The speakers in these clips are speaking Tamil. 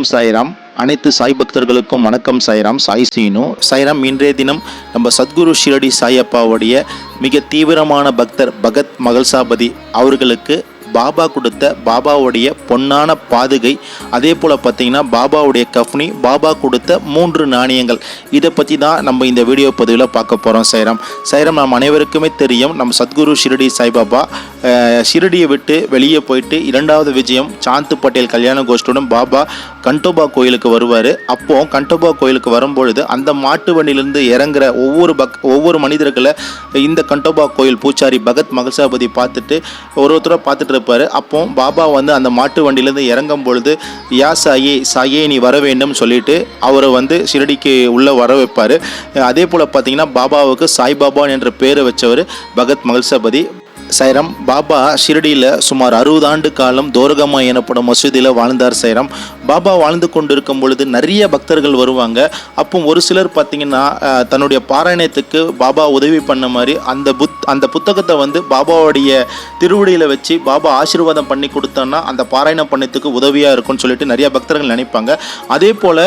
ஓம் சாய்ராம். அனைத்து சாய் பக்தர்களுக்கும் வணக்கம் சாய்ராம். சாய் சீனு. சாய்ராம் இன்றைய தினம் நம்ம சத்குரு ஷிரடி சாயப்பாவுடைய மிக தீவிரமான பக்தர் பகத் மகள்சாபதி அவர்களுக்கு பாபா கொடுத்த பாபாவுடைய பொன்னான பாதுகை. அதே போல் பார்த்தீங்கன்னா பாபாவுடைய கஃப்னி பாபா கொடுத்த மூன்று நாணயங்கள். இதை பற்றி தான் நம்ம இந்த வீடியோ பதிவில் பார்க்க போகிறோம் சைராம். சைராம் நம்ம அனைவருக்குமே தெரியும் நம்ம சத்குரு ஷிரடி சாய்பாபா ஷிரடியை விட்டு வெளியே போயிட்டு இரண்டாவது விஜயம் சாந்து பட்டேல் கல்யாண கோஷ்டுடன் பாபா கண்டோபா கோயிலுக்கு வருவார். அப்போ கண்டோபா கோயிலுக்கு வரும்பொழுது அந்த மாட்டு வண்டியிலிருந்து இறங்குற ஒவ்வொரு பக் ஒவ்வொரு மனிதர்களை இந்த கண்டோபா கோயில் பூச்சாரி பகத் மகசாபதி பார்த்துட்டு ஒரு ஒருத்தரை பார்த்துட்டு இருப்பாரு. அப்போ பாபா வந்து அந்த மாட்டு வண்டியிலேருந்து இறங்கும் பொழுது யா சாயே சாயே நீ வர வேண்டும் சொல்லிட்டு அவரை வந்து ஷிரடிக்கு உள்ளே வர வைப்பார். அதே போல் பார்த்தீங்கன்னா பாபாவுக்கு சாய்பாபா என்ற பேரை வச்சவர் பகத் மகள்சாபதி. சைரம் பாபா ஷிரடியில் சுமார் அறுபது ஆண்டு காலம் தோரகமா எனப்படும் மசூதியில் வாழ்ந்தார் சைரம். பாபா வாழ்ந்து கொண்டிருக்கும் பொழுது நிறைய பக்தர்கள் வருவாங்க. அப்போ ஒரு சிலர் பார்த்தீங்கன்னா தன்னுடைய பாராயணத்துக்கு பாபா உதவி பண்ண மாதிரி அந்த புத் அந்த புத்தகத்தை வந்து பாபாவுடைய திருவடியில் வச்சு பாபா ஆசீர்வாதம் பண்ணி கொடுத்தோன்னா அந்த பாராயணம் பண்ணத்துக்கு உதவியாக இருக்கும்னு சொல்லிட்டு நிறைய பக்தர்கள் நினைப்பாங்க. அதே போல்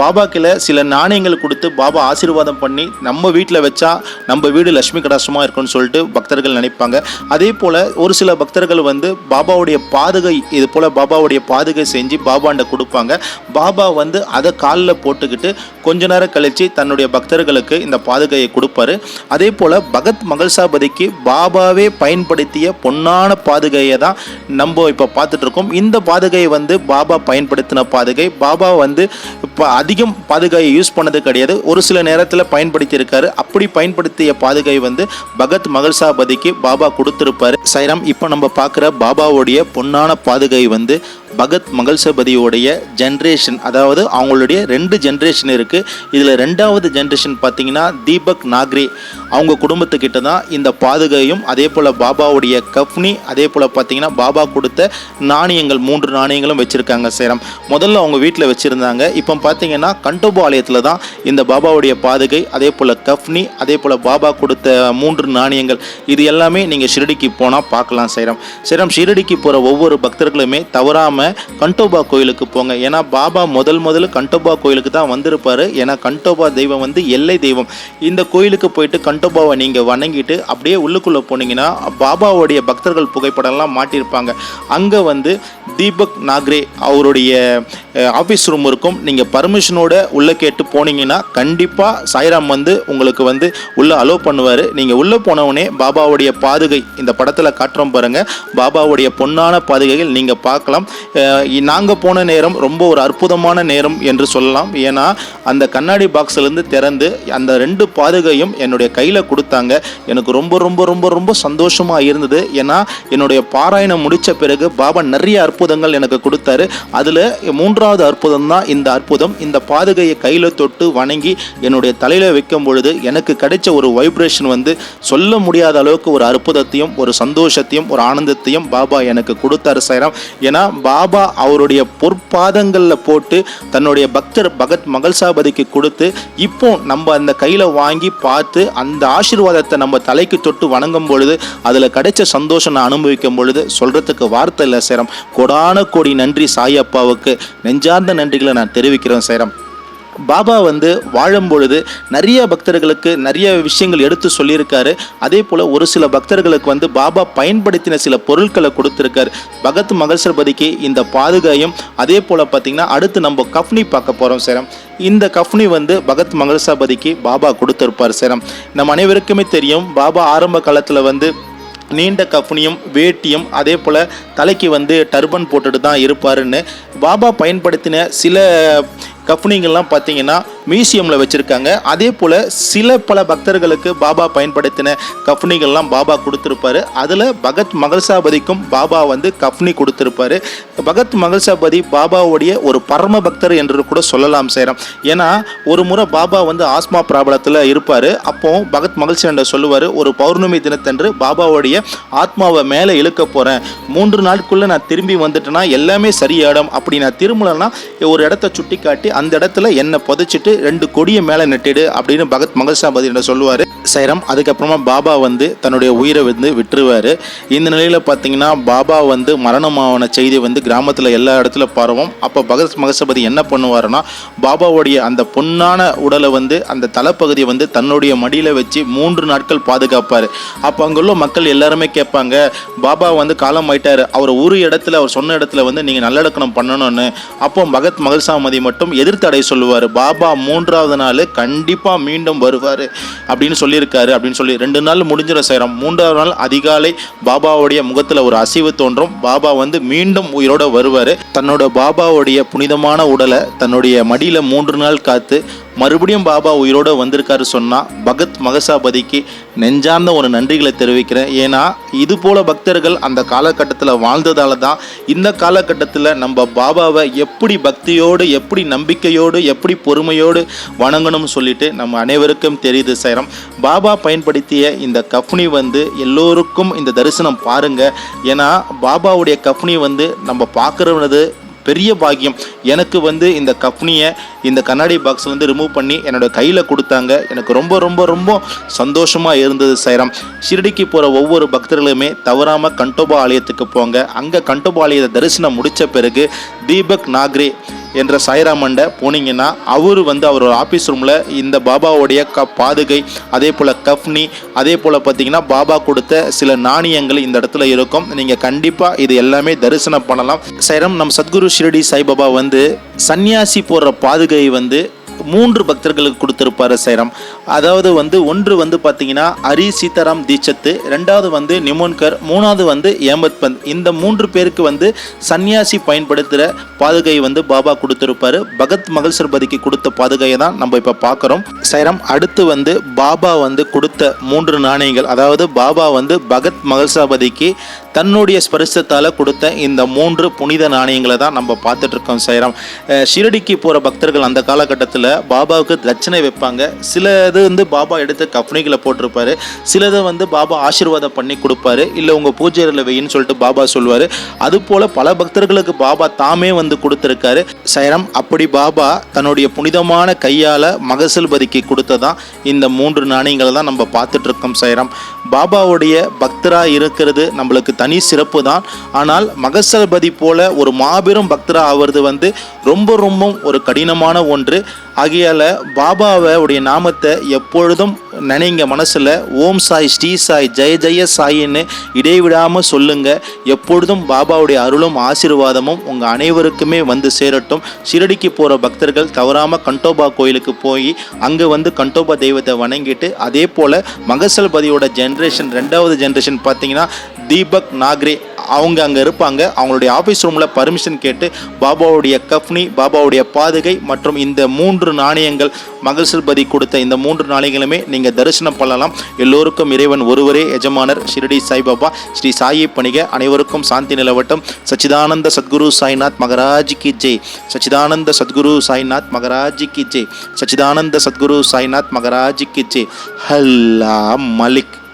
பாபாக்கில் சில நாணயங்கள் கொடுத்து பாபா ஆசீர்வாதம் பண்ணி நம்ம வீட்டில் வச்சா நம்ம வீடு லட்சுமி கடாசமாக இருக்கும்னு சொல்லிட்டு பக்தர்கள் நினைப்பாங்க. அதே போல் ஒரு சில பக்தர்கள் வந்து பாபாவுடைய பாதுகை இது போல் பாபாவுடைய பாதுகை செஞ்சு பாபாண்ட கொடுப்பாங்க. பாபா வந்து அதை காலில் போட்டுக்கிட்டு கொஞ்ச நேரம் கழித்து தன்னுடைய பக்தர்களுக்கு இந்த பாதுகையை கொடுப்பாரு. அதே போல் பகத் மகள்சாபதிக்கு பாபாவே பயன்படுத்திய பொன்னான பாதுகையை தான் நம்ம இப்போ பார்த்துட்ருக்கோம் இந்த பாதுகையை வந்து பாபா பயன்படுத்தின பாதுகை. பாபா வந்து அதிகம் பாதுகாயை யூஸ் பண்ணது கிடையாது. ஒரு சில நேரத்தில் பயன்படுத்தியிருக்காரு. அப்படி பயன்படுத்திய பாதுகை வந்து பகத் மகள்சாபதிக்கு பாபா கொடுத்துருப்பாரு. சைராம் இப்போ நம்ம பார்க்குற பாபாவுடைய பொன்னான பாதுகை வந்து பகத் மகள்சபதியோடைய ஜென்ரேஷன் அதாவது அவங்களுடைய ரெண்டு ஜென்ரேஷன் இருக்குது இதில் ரெண்டாவது ஜென்ரேஷன் பார்த்தீங்கன்னா தீபக் நாக்ரே. அவங்க குடும்பத்துக்கிட்ட தான் இந்த பாதுகையும் அதே போல் பாபாவுடைய கஃப்னி அதே போல் பார்த்தீங்கன்னா பாபா கொடுத்த நாணயங்கள் மூன்று நாணயங்களும் வச்சுருக்காங்க சேரம். முதல்ல அவங்க வீட்டில் வச்சுருந்தாங்க. இப்போ பார்த்தீங்கன்னா கண்டோபா ஆலயத்தில் தான் இந்த பாபாவுடைய பாதுகை அதே போல் கஃப்னி அதே போல் பாபா கொடுத்த மூன்று நாணயங்கள். இது எல்லாமே நீங்கள் ஷிரடிக்கு போனால் பார்க்கலாம் சைரம். சிரம் ஷிரடிக்கு போகிற ஒவ்வொரு பக்தர்களுமே தவறாமல் கண்டோபா கோயிலுக்கு போங்க. ஏன்னா பாபா முதல் முதல்ல கண்டோபா கோயிலுக்கு தான் வந்திருப்பார். ஏன்னா கண்டோபா தெய்வம் வந்து எல்லை தெய்வம். இந்த கோயிலுக்கு போயிட்டு கண்டோபாவை நீங்கள் வணங்கிட்டு அப்படியே உள்ளுக்குள்ளே போனீங்கன்னா பாபாவுடைய பக்தர்கள் புகைப்படம்லாம் மாட்டியிருப்பாங்க. அங்கே வந்து தீபக் நாக்ரே அவருடைய ஆஃபீஸ் ரூம் இருக்கும். நீங்கள் பர்மிஷனோட உள்ளே கேட்டு போனீங்கன்னா கண்டிப்பாக சாய்ராம் வந்து உங்களுக்கு வந்து உள்ளே அலோவ் பண்ணுவார். நீங்கள் உள்ளே போனவுடனே பாபாவுடைய பாதுகை இந்த படத்தில் காட்டுறோம் பாருங்கள் பாபாவுடைய பொன்னான பாதுகைகள் நீங்கள் பார்க்கலாம். நாங்கள் போன நேரம் ரொம்ப ஒரு அற்புதமான நேரம் என்று சொல்லலாம். ஏன்னா அந்த கண்ணாடி பாக்ஸ்லேருந்து திறந்து அந்த ரெண்டு பாதுகையும் என்னுடைய கையில் கொடுத்தாங்க. எனக்கு ரொம்ப ரொம்ப ரொம்ப ரொம்ப சந்தோஷமாக இருந்தது. ஏன்னா என்னுடைய பாராயணம் முடித்த பிறகு பாபா நிறைய அற்புதங்கள் எனக்கு கொடுத்தாரு. அதில் மூன்றாவது அற்புதம் தான் இந்த அற்புதம். இந்த பாதுகையை கையில் தொட்டு வணங்கி என்னுடைய தலையில் வைக்கும் பொழுது எனக்கு கிடைச்ச ஒரு வைப்ரேஷன் வந்து சொல்ல முடியாத அளவுக்கு ஒரு அற்புதத்தையும் ஒரு சந்தோஷத்தையும் ஒரு ஆனந்தத்தையும் பாபா எனக்கு கொடுத்தாரு சைராம். ஏன்னா பாபா அவருடைய பொற்பாதங்களில் போட்டு தன்னுடைய பக்தர் பகத் மகள்சாபதிக்கு கொடுத்து இப்போ நம்ம அந்த கையில் வாங்கி பார்த்து அந்த ஆசீர்வாதத்தை நம்ம தலைக்கு தொட்டு வணங்கும் பொழுது அதில் கிடைச்ச சந்தோஷம் நான் அனுபவிக்கும் பொழுது சொல்கிறதுக்கு வார்த்தை இல்லை சேரம். கொடான கோடி நன்றி சாயப்பாவுக்கு நெஞ்சார்ந்த நன்றிகளை நான் தெரிவிக்கிறேன். சேரம். பாபா வந்து வாழும் பொழுது நிறைய பக்தர்களுக்கு நிறைய விஷயங்கள் எடுத்து சொல்லியிருக்காரு. அதே போல் ஒரு சில பக்தர்களுக்கு வந்து பாபா பயன்படுத்தின சில பொருட்களை கொடுத்துருக்காரு. பகத் மகள்சர்பதிக்கு இந்த பாதுகாயும் அதே போல் பார்த்திங்கன்னா அடுத்து நம்ம கஃப்னி பார்க்க போகிறோம் சேரம். இந்த கஃப்னி வந்து பகத் மகள்சாபதிக்கு பாபா கொடுத்துருப்பார் சேரம். நம்ம அனைவருக்குமே தெரியும் பாபா ஆரம்ப காலத்தில் வந்து நீண்ட கஃப்னியும் வேட்டியும் அதே போல் தலைக்கு வந்து டர்பன் போட்டுட்டு தான் இருப்பாருன்னு பாபா பயன்படுத்தின சில கஃப்னிங்கள்லாம் பார்த்தீங்கன்னா மியூசியமில் வச்சுருக்காங்க. அதே போல் சில பல பக்தர்களுக்கு பாபா பயன்படுத்தின கஃப்னிகள்லாம் பாபா கொடுத்துருப்பாரு. அதில் பகத் மகள்சாபதிக்கும் பாபா வந்து கஃப்னி கொடுத்துருப்பாரு. பகத் மகள்சாபதி பாபாவுடைய ஒரு பரம பக்தர் என்று கூட சொல்லலாம் சேரம். ஏன்னா ஒரு முறை பாபா வந்து ஆஸ்மா பிராபலத்தில் இருப்பார். அப்போ பகத் மகிழ்ச்சி சொல்லுவார் ஒரு பௌர்ணமி தினத்தன்று பாபாவுடைய ஆத்மாவை மேலே இழுக்க போகிறேன் மூன்று நாட்குள்ளே நான் திரும்பி வந்துட்டேன்னா எல்லாமே சரியாயிடும். அப்படி நான் திரும்பலன்னா ஒரு இடத்த சுட்டி காட்டி அந்த இடத்துல என்னை புதைச்சிட்டு ரெண்டு கொடியை மேலே நட்டிடு அப்படின்னு பகத் மகள்ஷா என்ன சொல்லுவார்? சைரம் அதுக்கப்புறமா பாபா வந்து தன்னுடைய உயிரை வந்து விட்டுருவார். இந்த நிலையில் பார்த்தீங்கன்னா பாபா வந்து மரணமாவன செய்தி வந்து கிராமத்தில் எல்லா இடத்துல பரவும். அப்போ பகத் மகசபதி என்ன பண்ணுவாருன்னா பாபாவுடைய அந்த பொன்னான உடலை வந்து அந்த தலைப்பகுதியை வந்து தன்னுடைய மடியில் வச்சு மூன்று நாட்கள் பாதுகாப்பார். அப்போ அங்குள்ள மக்கள் எல்லாருமே கேட்பாங்க பாபா வந்து காலம் ஆயிட்டார். அவர் ஒரு இடத்துல அவர் சொன்ன இடத்துல வந்து நீங்கள் நல்லடக்கணம் பண்ணணும்னு. அப்போ பகத் மகசாமதி மட்டும் எதிர்த்தடை சொல்லுவார். பாபா மூன்றாவது நாள் கண்டிப்பாக மீண்டும் வருவார் அப்படின்னு சொல்லியிருக்காரு அப்படின்னு சொல்லி ரெண்டு நாள் முடிஞ்சிட சேரம். மூன்றாவது நாள் அதிகாலை பாபாவுடைய முகத்தில் ஒரு அசைவு தோன்றும். பாபா வந்து மீண்டும் உயிரோட வருவார். தன்னோட பாபாவுடைய புனிதமான உடலை தன்னுடைய மடியில் மூன்று நாள் காத்து மறுபடியும் பாபா உயிரோட வந்திருக்காரு சொன்னால் பகத் மகசாபதிக்கு நெஞ்சார்ந்த ஒரு நன்றிகளை தெரிவிக்கிறேன். ஏன்னா இது போல பக்தர்கள் அந்த காலகட்டத்தில் வாழ்ந்ததால தான் இந்த காலகட்டத்தில் நம்ம பாபாவை எப்படி பக்தியோடு எப்படி நம்பிக்கையோடு எப்படி பொறுமையோடு வணங்கணும்னு சொல்லிட்டு நம்ம அனைவருக்கும் தெரியுது சேரம். பாபா பயன்படுத்திய இந்த கஃப்னி வந்து எல்லோருக்கும் இந்த தரிசனம் பாருங்க. ஏன்னா பாபாவுடைய கஃப்னி வந்து நம்ம பார்க்குறது பெரிய பாக்கியம். எனக்கு வந்து இந்த கப்னியை இந்த கண்ணாடி பாக்ஸ் வந்து ரிமூவ் பண்ணி என்னோட கையில் கொடுத்தாங்க. எனக்கு ரொம்ப ரொம்ப ரொம்ப சந்தோஷமாக இருந்தது சைரம். ஷிரடிக்கு போகிற ஒவ்வொரு பக்தர்களுமே தவறாமல் கண்டோபா ஆலயத்துக்கு போங்க. அங்கே கண்டோபா ஆலயத்தை தரிசனம் முடித்த பிறகு தீபக் நாக்ரே என்ற சாய்ராமண்ட போனீங்கன்னா அவர் வந்து அவரோட ஆஃபீஸ் ரூமில் இந்த பாபாவுடைய க பாதுகை அதே போல் கஃப்னி அதே போல் பார்த்தீங்கன்னா பாபா கொடுத்த சில நாணயங்கள் இந்த இடத்துல இருக்கும். நீங்கள் கண்டிப்பாக இது எல்லாமே தரிசனம் பண்ணலாம். சைரம் நம் சத்குரு ஷிரடி சாய்பாபா வந்து சன்னியாசி போடுற பாதுகை வந்து மூன்று பக்தர்களுக்கு கொடுத்துருப்பாரு சைரம் அதாவது வந்து ஒன்று வந்து பார்த்தீங்கன்னா ஹரி சீதாராம் தீட்சத்து ரெண்டாவது வந்து நிமோன்கர் மூணாவது வந்து ஏமத் பந்த் இந்த மூன்று பேருக்கு வந்து சன்னியாசி பயன்படுத்துகிற பாதுகையை வந்து பாபா கொடுத்துருப்பாரு. பகத் மகள்சர்பதிக்கு கொடுத்த பாதுகையை தான் நம்ம இப்போ பார்க்குறோம். சைரம் அடுத்து வந்து பாபா வந்து கொடுத்த மூன்று நாணயங்கள். அதாவது பாபா வந்து பகத் மகள்சாபதிக்கு தன்னுடைய ஸ்பரிசத்தால் கொடுத்த இந்த மூன்று புனித நாணயங்களை தான் நம்ம பார்த்துட்ருக்கோம் சைரம். ஷிரடிக்கு போகிற பக்தர்கள் அந்த காலகட்டத்தில் பாபாவுக்கு தட்சணை வைப்பாங்க. சில இது வந்து பாபா எடுத்து கஃப்னிகளை போட்டிருப்பாரு. சிலதை வந்து பாபா ஆசீர்வாதம் பண்ணி கொடுப்பாரு. இல்லை உங்கள் பூஜை வெயின்னு சொல்லிட்டு பாபா சொல்லுவார். அதுபோல் பல பக்தர்களுக்கு பாபா தாமே வந்து கொடுத்துருக்காரு. சைரம் அப்படி பாபா தன்னுடைய புனிதமான கையால் மகசல்பதிக்கு கொடுத்ததான் இந்த மூன்று நாணயங்களை தான் நம்ம பார்த்துட்ருக்கோம் சைரம். பாபாவுடைய பக்தராக இருக்கிறது நம்மளுக்கு தனி சிறப்பு தான். ஆனால் மகசல்பதி போல ஒரு மாபெரும் பக்தராக ஆவது வந்து ரொம்ப ரொம்ப ஒரு கடினமான ஒன்று. ஆகையால் பாபாவை உடைய நாமத்தை எப்பொழுதும் நினைங்க மனசில் ஓம் சாய் ஸ்ரீ சாய் ஜெய ஜெய சாயின்னு இடைவிடாமல் சொல்லுங்க. எப்பொழுதும் பாபாவுடைய அருளும் ஆசீர்வாதமும் உங்கள் அனைவருக்குமே வந்து சேரட்டும். ஷிரடிக்கு போகிற பக்தர்கள் தவறாமல் கண்டோபா கோயிலுக்கு போய் அங்கே வந்து கண்டோபா தெய்வத்தை வணங்கிட்டு அதே போல் மகசல்பதியோட ஜென்ரேஷன் ரெண்டாவது ஜென்ரேஷன் பார்த்தீங்கன்னா தீபக் நாக்ரே அவங்க அங்கே இருப்பாங்க. அவங்களுடைய ஆஃபீஸ் ரூமில் பர்மிஷன் கேட்டு பாபாவுடைய கஃப்னி பாபாவுடைய பாதுகை மற்றும் இந்த மூன்று நாணயங்கள் மகசல்பதி கொடுத்த இந்த மூன்று நாணயங்களுமே நீங்கள் தரிசனம் பண்ணலாம். எல்லோருக்கும் இறைவன் ஒருவரே எஜமானர் ஷிரடி சாய்பாபா ஸ்ரீ சாயி பணிக. அனைவருக்கும் சாந்தி நிலவட்டம். சச்சிதானந்த சத்குரு சாய்நாத் மகராஜ் கி ஜெய். சச்சிதானந்த சத்குரு சாய்நாத் மகராஜ் கி ஜெய். சச்சிதானந்த சத்குரு சாய்நாத் மகராஜ் கி ஜெய். ஹல்லா மலிக்.